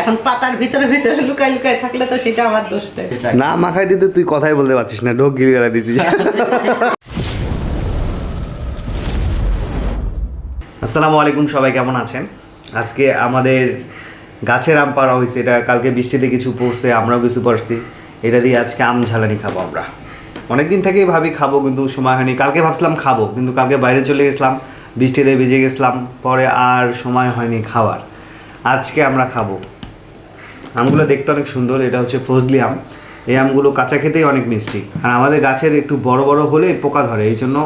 এখন পাতার ভিতরে ভিতরে লুকাই লুকাই থাকলে তো সেটা আমার দোষ না মাখাই দিতে তুই কথাই বলতে পারছিস না ঢোক গিরি গেলা দিছিস। আসসালামু আলাইকুম সবাই কেমন আছেন? আজকে আমাদের গাছের আম পাড়া হয়েছে এটা কালকে বৃষ্টিতে কিছু পড়ছে আমরাও কিছু পড়ছি। এটা দিয়ে আজকে আম ঝালানি খাব আমরা। অনেকদিন থেকেই ভাবি খাব কিন্তু সময় হয়নি। কালকে ভাবছিলাম খাব কিন্তু কালকে বাইরে চলে গেছিলাম বৃষ্টিতে ভিজে গেছিলাম পরে আর সময় হয়নি খাওয়ার। আজকে আমরা খাব আমগুলো দেখতে অনেক সুন্দর এটা হচ্ছে ফজলি আম। এই আমগুলো কাঁচা খেতেই অনেক মিষ্টি। আর আমাদের গাছের একটু বড় বড় হলে পোকা ধরে এই জন্য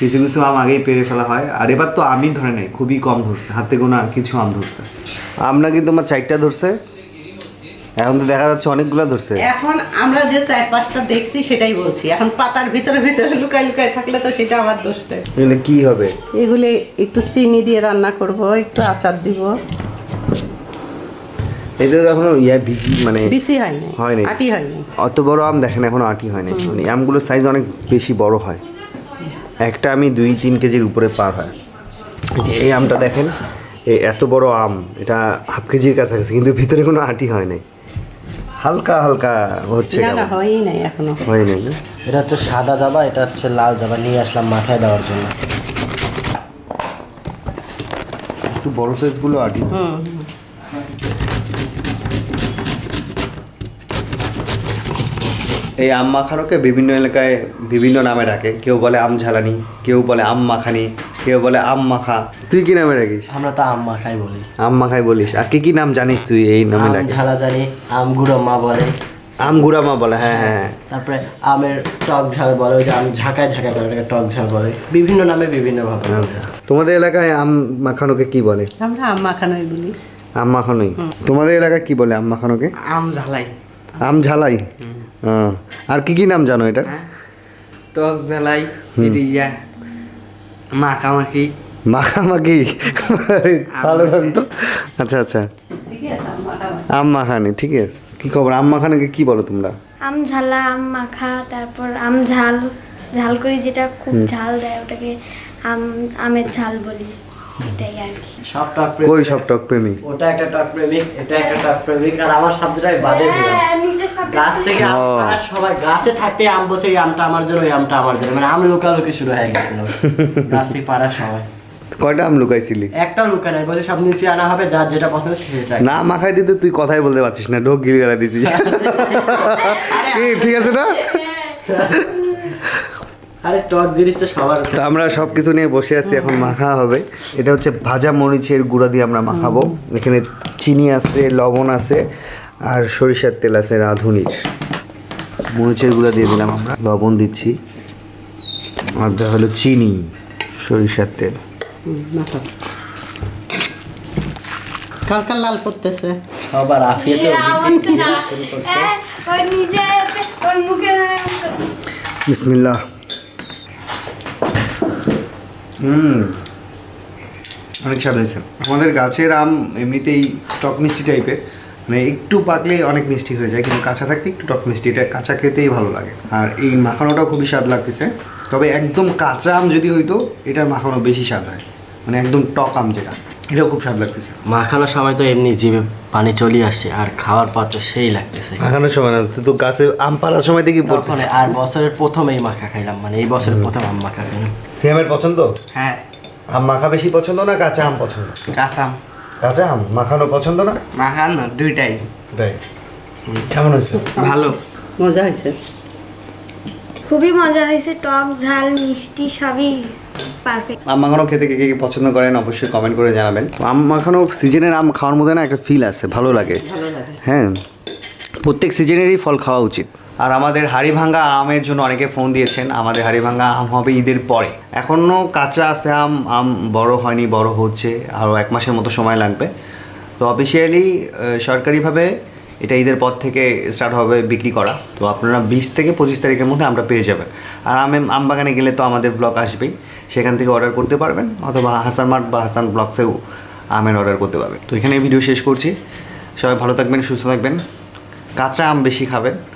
কিছু কিছু আম আগেই পেরে ফেলা হয়। আর এবার তো আমই ধরে নেই খুবই কম ধরছে হাতে গোনা কিছু আম ধরছে। আমরা কিন্তু আমার চারটা ধরছে? এখন তো দেখা যাচ্ছে অনেকগুলো ধরছে। এখন আমরা যে চার পাঁচটা দেখছি সেটাই বলছি। এখন পাতার ভিতরে ভিতরে লুকাই লুকাই থাকলে তো সেটা আমার দোষ নেই। এগুলো কি হবে? এগুলি একটু চিনি দিয়ে রান্না করব একটু আচার দিব। এটা তো এখনও ইয়া ভিজি মানে বেশি হয়নি হয়নি। আটি হয়নি। অত বড় আম দেখেন এখনও আটি হয়নি। মানে আমগুলোর সাইজ অনেক বেশি বড় হয়। একটা আমি দুই তিন কেজির উপরে পার হয়। যে এই আমটা দেখেন এই এত বড় আম এটা হাফ কেজির কাছাকাছি কিন্তু ভিতরে কোনো আটি হয় নাই। হালকা হালকা হচ্ছে না না হয়ই নাই এখনও। হয়নি না? এটা হচ্ছে সাদা জাবা এটা হচ্ছে লাল জাবা নিয়ে আসলাম মাথায় দেওয়ার জন্য। একটু বড় সাইজগুলো আটি হুম। এই আম মাখানোকে বিভিন্ন এলাকায় বিভিন্ন নামে ডাকে। কেউ বলে আম ঝালানি কেউ বলে আম মাখানি কেউ বলে আম মাখা। তুই কি নামে রাখিস আমরা তো আম মাখাই বলি। আম মাখাই বলিস। আর কি কি নাম জানিস তুই এই নামে আম ডাকে? ঝালা জানি আম গুঁড়ো মা বলে। আম গুড়ামা বলে হ্যাঁ হ্যাঁ হ্যাঁ। তারপরে আমের টক ঝাল বলে ওই যে আম ঝাঁকায় ঝাঁকায় করে ওটাকে টক ঝাল বলে। বিভিন্ন নামে বিভিন্ন ভাবে। তোমাদের এলাকায় আম মাখানোকে কি বলে? আমরা আম মাখানোই বলি। আম মাখানোই। তোমাদের এলাকায় কি বলে আম মাখানোকে? আম ঝালাই। আম ঝালাই? হ্যাঁ। আর কি কি নাম জানো এটা টক ঝালাই ইয়া মাখামাখি। মাখামাখি? ভালো নাম তো আচ্ছা আচ্ছা। ঠিক আম মাখানো মাখানি ঠিক আছে। কি খবর? আম মাখানোকে কি বলো তোমরা? আম ঝালা আম মাখা তারপর আম ঝাল। ঝাল করি যেটা খুব ঝাল দেয় ওটাকে আম আমের ঝাল বলি। এটাই আর কি। সব টক কই সব টক প্রেমী ওটা একটা টক প্রেমিক এটা একটা টক প্রেমিক আর আমার বাদে দিলাম। গাছ থেকে। সবাই গাছে থাকতে আম এই আমটা আমার জন্য ওই আমটা আমার জন্য। মানে আম লুকালুকি শুরু হয়ে গেছিল। গাছ থেকে পাড়া সবাই। কয়টা আম লুকাইছিলি? একটা লুকা নাই বলছে সব নিচে আনা হবে যার যেটা পছন্দ সেটা না মাখাই দিতে তুই কথাই বলতে পারছিস না ঢোক গিরি গেলা দিছিস ঠিক আছে না? আরে টক জিনিসটা সবার তো আমরা সব কিছু নিয়ে বসে আছি এখন মাখা হবে। এটা হচ্ছে ভাজা মরিচের গুঁড়া দিয়ে আমরা মাখাবো। এখানে চিনি আছে লবণ আছে আর সরিষার তেল আছে রাঁধুনির। মরিচের গুঁড়া দিয়ে দিলাম আমরা লবণ দিচ্ছি। আর দেওয়া হলো চিনি সরিষার তেল। মাখানো লাল করতেছে সবার আফিয়াতে ওই নিজে ওর মুখে বিসমিল্লাহ। হুম। অনেক স্বাদ হয়েছে। আমাদের গাছের আম এমনিতেই টক মিষ্টি টাইপের মানে একটু পাকলে অনেক মিষ্টি হয়ে যায় কিন্তু কাঁচা থাকতে একটু টক মিষ্টি এটা কাঁচা খেতেই ভালো লাগে। আর এই মাখানোটাও খুবই স্বাদ লাগতেছে। তবে একদম কাঁচা আম যদি হইতো এটার মাখানো বেশি স্বাদ হয়। মানে একদম টক আম যেটা এটাও খুব স্বাদ লাগতেছে। মাখানোর সময় তো এমনি জিভে পানি চলে আসছে আর খাওয়ার পর তো সেই লাগতেছে। মাখানোর সময় না তো গাছে আম পাড়ার সময় দেখি আর বছরের প্রথম এই মাখা খাইলাম মানে এই বছরের প্রথম আম মাখা খাইলাম। সিয়ামের পছন্দ? হ্যাঁ। আম মাখা বেশি পছন্দ না কাঁচা আম পছন্দ? কাঁচা আম। কাঁচা আম? মাখানো পছন্দ না? মাখানো দুইটাই। এটাই কেমন হয়েছে? ভালো। মজা হয়েছে? খুবই মজা হয়েছে টক ঝাল মিষ্টি সবই পারফেক্ট আম মাখানো খেতে কে কে কে পছন্দ করেন অবশ্যই কমেন্ট করে জানাবেন। আম মাখানো সিজনের আম খাওয়ার মধ্যে না একটা ফিল আছে ভালো লাগে। ভালো লাগে। হ্যাঁ। প্রত্যেক সিজনেরই ফল খাওয়া উচিত। আর আমাদের হাড়িভাঙ্গা আমের জন্য অনেকে ফোন দিয়েছেন, আমাদের হাড়িভাঙ্গা আম হবে ঈদের পরে। এখনও কাঁচা আছে আম আম বড় হয়নি, বড় হচ্ছে, আরও এক মাসের মতো সময় লাগবে। তো অফিসিয়ালি সরকারিভাবে এটা ঈদের পর থেকে স্টার্ট হবে বিক্রি করা। তো আপনারা বিশ থেকে পঁচিশ তারিখের মধ্যে আমরা পেয়ে যাবেন। আর আমে, আম বাগানে গেলে তো আমাদের ব্লগ আসবেই। সেখান থেকে অর্ডার করতে পারবেন, অথবা হাসান মার্ট বা হাসান ব্লগসেও আমের অর্ডার করতে পারবেন। তো এখানে ভিডিও শেষ করছি। সবাই ভালো থাকবেন, সুস্থ থাকবেন। কাঁচা আম বেশি খাবেন।